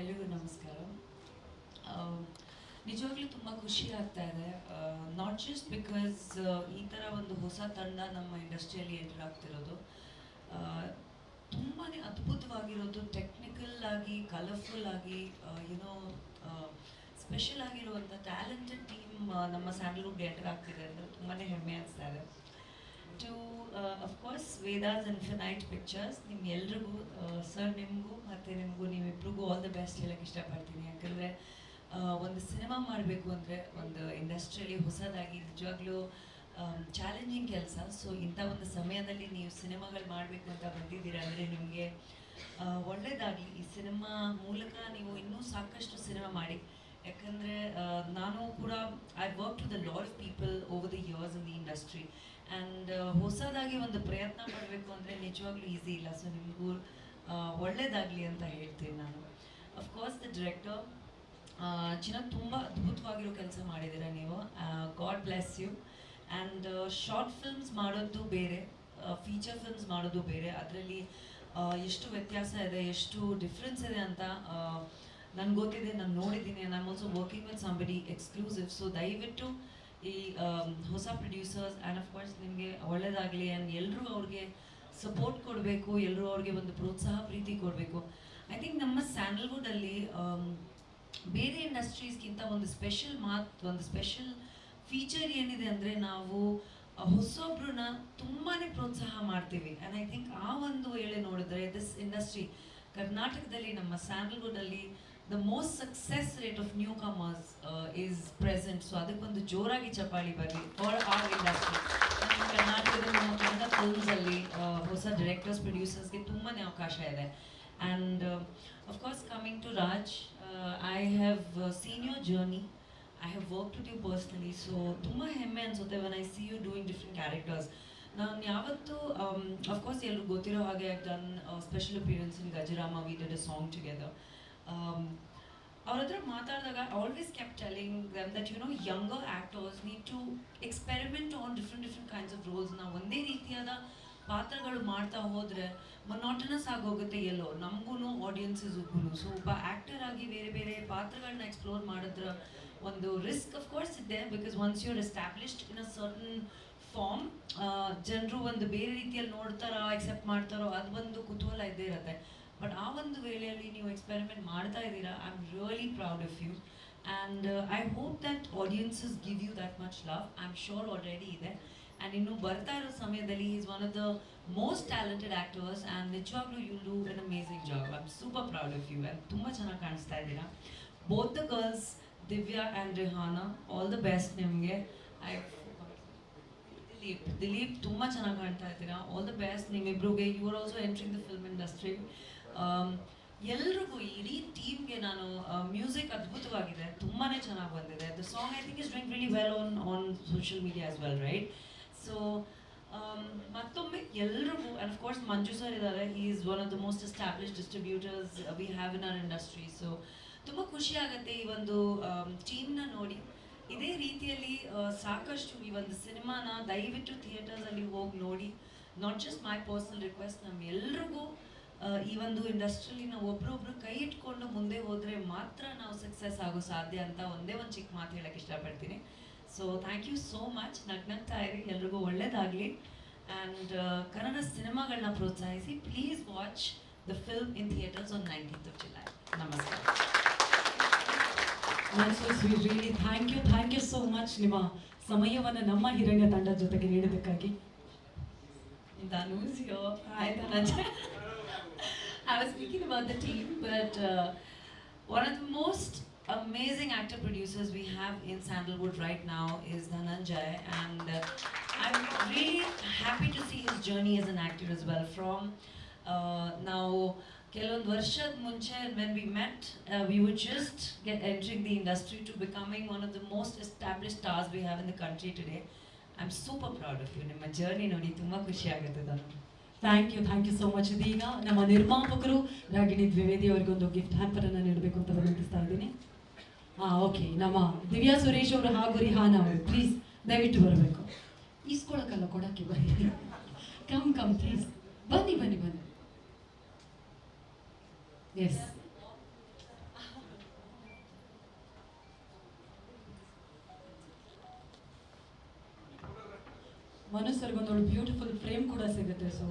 ಎಲ್ರಿಗೂ ನಮಸ್ಕಾರ. ನಿಜವಾಗ್ಲೂ ತುಂಬ ಖುಷಿ ಆಗ್ತಾ ಇದೆ. ನಾಟ್ ಜಸ್ಟ್ ಬಿಕಾಸ್ ಈ ಥರ ಒಂದು ಹೊಸ ತಂಡ ನಮ್ಮ ಇಂಡಸ್ಟ್ರಿಯಲ್ಲಿ ಎಂಟರ್ ಆಗ್ತಿರೋದು ತುಂಬಾ ಅದ್ಭುತವಾಗಿರೋದು ಟೆಕ್ನಿಕಲ್ ಆಗಿ ಕಲರ್ಫುಲ್ ಆಗಿ ಏನೋ ಸ್ಪೆಷಲ್ ಆಗಿರುವಂಥ ಟ್ಯಾಲೆಂಟೆಡ್ ಟೀಮ್ ನಮ್ಮ ಸ್ಯಾಂಡಲ್ವುಡ್ ಎಂಟರ್ ಆಗ್ತಿದೆ ಅಂದರೆ ತುಂಬಾ ಹೆಮ್ಮೆ ಅನಿಸ್ತಾ ಇದೆ. To of course Vedas infinite pictures ನಿಮ್ಗೆ ಎಲ್ರಿಗೂ ಸರ್ ನಿಮಗೂ, ಮತ್ತು ಬೆಸ್ಟ್ ಹೇಳಕ್ಕೆ ಇಷ್ಟಪಡ್ತೀನಿ. ಯಾಕಂದರೆ ಒಂದು ಸಿನಿಮಾ ಮಾಡಬೇಕು ಅಂದರೆ ಒಂದು ಇಂಡಸ್ಟ್ರಿಯಲ್ಲಿ ಹೊಸದಾಗಿ ನಿಜವಾಗ್ಲೂ ಚಾಲೆಂಜಿಂಗ್ ಕೆಲಸ. ಸೊ, ಇಂಥ ಒಂದು ಸಮಯದಲ್ಲಿ ನೀವು ಸಿನಿಮಾಗಳು ಮಾಡಬೇಕು ಅಂತ ಬಂದಿದ್ದೀರಾ ಅಂದರೆ ನಿಮಗೆ ಒಳ್ಳೆಯದಾಗಲಿ ಈ ಸಿನಿಮಾ ಮೂಲಕ ನೀವು ಇನ್ನೂ ಸಾಕಷ್ಟು ಸಿನಿಮಾ ಮಾಡಿ. ಯಾಕಂದರೆ ನಾನು ಕೂಡ I work to the lot of people over the years in the industry and ಹೊಸದಾಗಿ ಒಂದು ಪ್ರಯತ್ನ ಮಾಡಬೇಕು ಅಂದರೆ ನಿಜವಾಗ್ಲೂ ಈಸಿ ಇಲ್ಲ. ಸೊ ನಿಮಗೂ ಒಳ್ಳೆಯದಾಗಲಿ ಅಂತ ಹೇಳ್ತೀನಿ ನಾನು. ಅಫ್ಕೋರ್ಸ್ ದ ಡಿರೆಕ್ಟರ್ ಚಿನ್ನ ತುಂಬ ಅದ್ಭುತವಾಗಿರೋ ಕೆಲಸ ಮಾಡಿದ್ದೀರ ನೀವು. God bless you and short films ಮಾಡೋದು ಬೇರೆ ಫೀಚರ್ ಫಿಲ್ಮ್ಸ್ ಮಾಡೋದು ಬೇರೆ. ಅದರಲ್ಲಿ ಎಷ್ಟು ವ್ಯತ್ಯಾಸ ಇದೆ, ಎಷ್ಟು ಡಿಫ್ರೆನ್ಸ್ ಇದೆ ಅಂತ ನನ್ಗೆ ಗೊತ್ತಿದೆ, ನಾನು ನೋಡಿದ್ದೀನಿ. ನಾನು also working with somebody exclusive so ದಯವಿಟ್ಟು ಈ ಹೊಸ ಪ್ರೊಡ್ಯೂಸರ್ಸ್ ಆ್ಯಂಡ್ ಆಫ್ ಕೋರ್ಸ್ ನಿಮಗೆ ಒಳ್ಳೇದಾಗಲಿ. ಆ್ಯಂಡ್ ಎಲ್ಲರೂ ಅವ್ರಿಗೆ ಸಪೋರ್ಟ್ ಕೊಡಬೇಕು ಎಲ್ಲರೂ ಅವ್ರಿಗೆ ಒಂದು ಪ್ರೋತ್ಸಾಹ, ಪ್ರೀತಿ ಕೊಡಬೇಕು. ಐ ಥಿಂಕ್ ನಮ್ಮ ಸ್ಯಾಂಡಲ್ವುಡಲ್ಲಿ ಬೇರೆ ಇಂಡಸ್ಟ್ರೀಸ್ಗಿಂತ ಒಂದು ಸ್ಪೆಷಲ್ ಮಾತು, ಒಂದು ಸ್ಪೆಷಲ್ ಫೀಚರ್ ಏನಿದೆ ಅಂದರೆ ನಾವು ಹೊಸೊಬ್ರನ್ನ ತುಂಬಾ ಪ್ರೋತ್ಸಾಹ ಮಾಡ್ತೀವಿ. ಆ್ಯಂಡ್ ಐ ಥಿಂಕ್ ಆ ಒಂದು ವೇಳೆ ನೋಡಿದ್ರೆ ದಿಸ್ ಇಂಡಸ್ಟ್ರಿ ಕರ್ನಾಟಕದಲ್ಲಿ ನಮ್ಮ ಸ್ಯಾಂಡಲ್ವುಡಲ್ಲಿ the most success rate of newcomers is present so ಅದಕ್ಕೊಂದು ಜೋರಾಗಿ ಚಪಾಳಿ ಬರಲಿ. ಫಾರ್ ಆರ್ ಇಂಡಸ್ಟ್ರಿ ನಮ್ಮ ಕನ್ನಡ ಫಿಲ್ಮ್ಸಲ್ಲಿ ಹೊಸ ಡೈರೆಕ್ಟರ್ಸ್ ಪ್ರೊಡ್ಯೂಸರ್ಸ್ಗೆ ತುಂಬಾ ಅವಕಾಶ ಇದೆ. And of course coming to Raj I have seen your journey I have work to you personally so ತುಂಬ ಹೆಮ್ಮೆ ಅನಿಸುತ್ತೆ when I see you doing different characters ನಾನು ಯಾವತ್ತೂ ಅಫ್ಕೋರ್ಸ್ ಎಲ್ಲರೂ ಗೊತ್ತಿರೋ ಹಾಗೆ I done special appearance in Gajarama we did a song together ಅವ್ರ ಹತ್ರ ಮಾತಾಡಿದಾಗ always kept telling them that you know younger actors need to experiment on different different kinds of roles ನಾವು ಒಂದೇ ರೀತಿಯಾದ ಪಾತ್ರಗಳು ಮಾಡ್ತಾ ಹೋದರೆ ಮೊನಾಟನಸ್ ಆಗೋಗುತ್ತೆ ಎಲ್ಲೋ. ನಮಗೂ ಆಡಿಯನ್ಸಸ್ಗೂ ಸೊ ಒಬ್ಬ ಆ್ಯಕ್ಟರ್ ಆಗಿ ಬೇರೆ ಬೇರೆ ಪಾತ್ರಗಳನ್ನ ಎಕ್ಸ್ಪ್ಲೋರ್ ಮಾಡಿದ್ರೆ ಒಂದು ರಿಸ್ಕ್ ಆಫ್ ಕೋರ್ಸ್ ಇದೆ because once you're established in a certain form ಜನರು ಒಂದು ಬೇರೆ ರೀತಿಯಲ್ಲಿ ನೋಡ್ತಾರೋ ಎಕ್ಸೆಪ್ಟ್ ಮಾಡ್ತಾರೋ, ಅದು ಒಂದು ಕುತೂಹಲ ಇದ್ದೇ ಇರುತ್ತೆ. ಬಟ್ ಆ ಒಂದು ವೇಳೆಯಲ್ಲಿ ನೀವು ಎಕ್ಸ್ಪೆರಿಮೆಂಟ್ ಮಾಡ್ತಾ ಇದ್ದೀರಾ I am really proud of you and I hope that audiences give you that much love I am sure already ಇದೆ. ಆ್ಯಂಡ್ ಇನ್ನು ಬರ್ತಾ ಇರೋ ಸಮಯದಲ್ಲಿ is one of the most talented actors and ನಿಜವಾಗ್ಲೂ you do an amazing job I am super proud of you and ತುಂಬ ಚೆನ್ನಾಗಿ ಕಾಣಿಸ್ತಾ ಇದ್ದೀರಾ. Both the girls Divya and Rihana all the best ನಿಮಗೆ. ಐ ದಿಲೀಪ್ ದಿಲೀಪ್ ತುಂಬ ಚೆನ್ನಾಗಿ ಕಾಣ್ತಾ ಇದ್ದೀರಾ. All the best ನಿಮ್ಮಿಬ್ರಿಗೆ. You are also entering the film industry ಎಲ್ರಿಗೂ ಇಡೀ ಟೀಮ್ಗೆ ನಾನು ಮ್ಯೂಸಿಕ್ ಅದ್ಭುತವಾಗಿದೆ. ತುಂಬಾ ಚೆನ್ನಾಗಿ ಬಂದಿದೆ. The song I think is doing really well on on social media as well right so ಮತ್ತೊಮ್ಮೆ ಎಲ್ರಿಗೂ and of course Manju sir ಇದ್ದಾರೆ. He is one of the most establish distributors we have in our industry so ತುಂಬ ಖುಷಿ ಆಗುತ್ತೆ ಈ ಒಂದು ಟೀಮ್ನ ನೋಡಿ. ಇದೇ ರೀತಿಯಲ್ಲಿ ಸಾಕಷ್ಟು ಈ ಒಂದು ಸಿನಿಮಾನ ದಯವಿಟ್ಟು ಥಿಯೇಟರ್ಸಲ್ಲಿ ಹೋಗಿ ನೋಡಿ. Not just my personal request ನಮ್ಮ ಎಲ್ರಿಗೂ ಈ ಒಂದು ಇಂಡಸ್ಟ್ರಿಯಲ್ಲಿ ನಾವು ಒಬ್ರೊಬ್ರು ಕೈ ಇಟ್ಕೊಂಡು ಮುಂದೆ ಹೋದರೆ ಮಾತ್ರ ನಾವು ಸಕ್ಸಸ್ ಆಗೋ ಸಾಧ್ಯ ಅಂತ ಒಂದೇ ಒಂದು ಚಿಕ್ಕ ಮಾತು ಹೇಳಕ್ಕೆ ಇಷ್ಟಪಡ್ತೀನಿ. So thank you so much ನಗ್ನಗ್ತಾ ಇರಿ ಎಲ್ರಿಗೂ ಒಳ್ಳೇದಾಗಲಿ. ಆ್ಯಂಡ್ ಕನ್ನಡ ಸಿನಿಮಾಗಳನ್ನ ಪ್ರೋತ್ಸಾಹಿಸಿ please watch the film in theatres on nineteenth of July ನಮಸ್ಕಾರ. Really thank you thank you so much ನಿಮ್ಮ ಸಮಯವನ್ನು ನಮ್ಮ ಹಿರಣ್ಯ ತಂಡದ ಜೊತೆಗೆ ನೀಡೋದಕ್ಕಾಗಿ Dhananjay. I was speaking about the team, but uh, one of the most amazing actor producers we have in Sandalwood right now is Dhananjay, and uh, I'm really happy to see his journey as an actor as well. From uh, now, ಕೆಲವೊಂದು ವರ್ಷದ ಮುಂಚೆ when we met we would just get entering the industry to becoming one of the most establish stars we have in the country today I am super proud of you ನಿಮ್ಮ journey ನೋಡಿ ತುಂಬ ಖುಷಿ ಆಗುತ್ತೆ ನಾನು Thank you thank you so much ಇದೀಗ ನಮ್ಮ ನಿರ್ಮಾಪಕರು ರಾಗಿಣಿ ದ್ವಿವೇದಿ ಅವರಿಗೊಂದು ಗಿಫ್ಟ್ ಹ್ಯಾಂಪರ್ ಅನ್ನು ನೀಡಬೇಕು ಅಂತ ವಿನಂತಿಸ್ತಾ ಇದ್ದೀನಿ. ಹಾ ಓಕೆ ನಮ್ಮ ದಿವ್ಯಾ ಸುರೇಶ್ ಅವರು ಹಾಗೂ ರಿಹಾನ ಅವರು ಪ್ಲೀಸ್ ದಯವಿಟ್ಟು ಬರಬೇಕು. ಈಸ್ಕೊಳಕ್ಕಲ್ಲ ಕೊಡಕ್ಕೆ ಬನ್ನಿ. ಕಮ್ ಕಮ್ ಪ್ಲೀಸ್ ಬನ್ನಿ ಬನ್ನಿ ಬನ್ನಿ. ಎಸ್ ಮನು ಸರ್ಗೊಂದೊಳು ಬ್ಯೂಟಿಫುಲ್ ಫ್ರೇಮ್ ಕೂಡ ಸಿಗುತ್ತೆ ಸೊ